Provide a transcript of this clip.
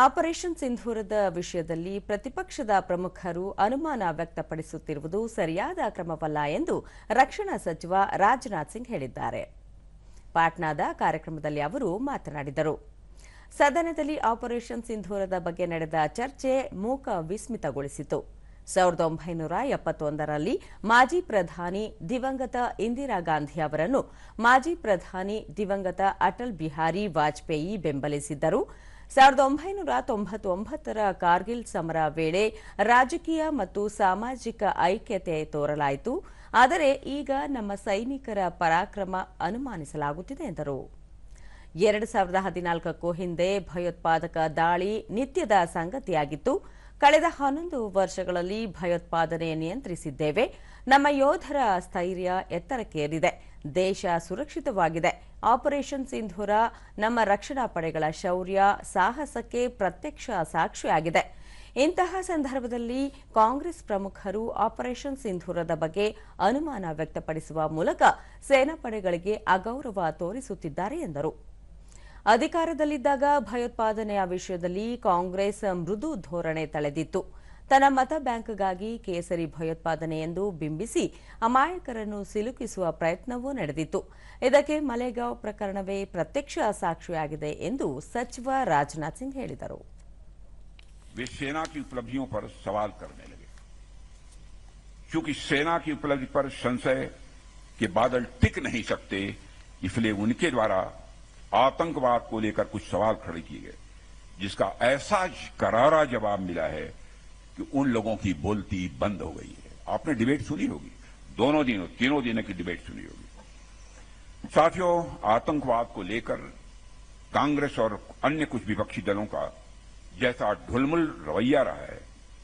Operation ಸಿಂಧೂರದ ವಿಷಯದಲ್ಲಿ ಪ್ರತಿಪಕ್ಷದ ಪ್ರಮುಖರು ಅನುಮಾನ ವ್ಯಕ್ತಪಡಿಸುತ್ತಿರುವುದು ಸರಿಯಾದ ಕ್ರಮವಲ್ಲ ಎಂದು ರಕ್ಷಣಾ ಸಚಿವ ರಾಜನಾಥ್ ಸಿಂಗ್ ಹೇಳಿದ್ದಾರೆ. ಪಾಟ್ನಾದ ಕಾರ್ಯಕ್ರಮದಲ್ಲಿ ಅವರು ಮಾತನಾಡಿದರು. ಸದನದಲ್ಲಿ ಆಪರೇಷನ್ ಸಿಂಧೂರದ ಬಗ್ಗೆ ನಡೆದ ಚರ್ಚೆ ಮೂಕ ವಿಸ್ಮಿತಗೊಳಿಸಿತು. ಸಾವಿರದ ಒಂಬೈನೂರ ಎಪ್ಪತ್ತೊಂದರಲ್ಲಿ ಮಾಜಿ ಪ್ರಧಾನಿ ದಿವಂಗತ ಇಂದಿರಾ ಗಾಂಧಿ ಅವರನ್ನು ಮಾಜಿ ಪ್ರಧಾನಿ ದಿವಂಗತ ಅಟಲ್ ಬಿಹಾರಿ ವಾಜಪೇಯಿ ಬೆಂಬಲಿಸಿದ್ದರು. ಸಾವಿರದ ಒಂಬೈನೂರ ತೊಂಬತ್ತೊಂಬತ್ತರ ಕಾರ್ಗಿಲ್ ಸಮರ ವೇಳೆ ರಾಜಕೀಯ ಮತ್ತು ಸಾಮಾಜಿಕ ಐಕ್ಯತೆ ತೋರಲಾಯಿತು, ಆದರೆ ಈಗ ನಮ್ಮ ಸೈನಿಕರ ಪರಾಕ್ರಮ ಅನುಮಾನಿಸಲಾಗುತ್ತಿದೆ, ಎಂದರು. ಎರಡು ಸಾವಿರದ ಹದಿನಾಲ್ಕಕ್ಕೂ ಹಿಂದೆ ಭಯೋತ್ಪಾದಕ ದಾಳಿ ನಿತ್ಯದ ಸಂಗತಿಯಾಗಿತ್ತು. ಕಳೆದ ಹನ್ನೊಂದು ವರ್ಷಗಳಲ್ಲಿ ಭಯೋತ್ಪಾದನೆ ನಿಯಂತ್ರಿಸಿದ್ದೇವೆ. ನಮ್ಮ ಯೋಧರ ಸ್ಥೈರ್ಯ ಎತ್ತರಕ್ಕೇರಿದೆ. ದೇಶ ಸುರಕ್ಷಿತವಾಗಿದೆ. ಆಪರೇಷನ್ ಸಿಂಧೂರ ನಮ್ಮ ರಕ್ಷಣಾ ಪಡೆಗಳ ಶೌರ್ಯ ಸಾಹಸಕ್ಕೆ ಪ್ರತ್ಯಕ್ಷ ಸಾಕ್ಷಿಯಾಗಿದೆ. ಇಂತಹ ಸಂದರ್ಭದಲ್ಲಿ ಕಾಂಗ್ರೆಸ್ ಪ್ರಮುಖರು ಆಪರೇಷನ್ ಸಿಂಧೂರದ ಬಗ್ಗೆ ಅನುಮಾನ ವ್ಯಕ್ತಪಡಿಸುವ ಮೂಲಕ ಸೇನಾಪಡೆಗಳಿಗೆ ಅಗೌರವ ತೋರಿಸುತ್ತಿದ್ದಾರೆ ಎಂದರು. ಅಧಿಕಾರದಲ್ಲಿದ್ದಾಗ ಭಯೋತ್ಪಾದನೆಯ ವಿಷಯದಲ್ಲಿ ಕಾಂಗ್ರೆಸ್ ಮೃದು ಧೋರಣೆ ತಳೆದಿತ್ತು ತನ್ನ ಮತ ಬ್ಯಾಂಕ್ಗಾಗಿ ಕೇಸರಿ ಭಯೋತ್ಪಾದನೆ ಎಂದು ಬಿಂಬಿಸಿ ಅಮಾಯಕರನ್ನು ಸಿಲುಕಿಸುವ ಪ್ರಯತ್ನವೂ ನಡೆದಿತ್ತು ಇದಕ್ಕೆ ಮಲೆಗಾಂವ್ ಪ್ರಕರಣವೇ ಪ್ರತ್ಯಕ್ಷ ಸಾಕ್ಷಿಯಾಗಿದೆ ಎಂದು ಸಚಿವ ರಾಜನಾಥ್ ಸಿಂಗ್ ಹೇಳಿದರು वे सेना की उपलब्धियों पर सवाल करने लगे क्योंकि सेना की उपलब्धि पर संशय के बादल टिक नहीं सकते इसलिए उनके द्वारा आतंकवाद को लेकर कुछ सवाल खड़े किए गए, जिसका ऐसा करारा जवाब मिला है कि उन लोगों की बोलती बंद हो गई है। आपने डिबेट सुनी होगी? दोनों दिनों, तीनों दिनों की डिबेट सुनी होगी। साथियों, आतंकवाद को लेकर कांग्रेस और अन्य कुछ विपक्षी दलों का जैसा ढुलमुल रवैया रहा है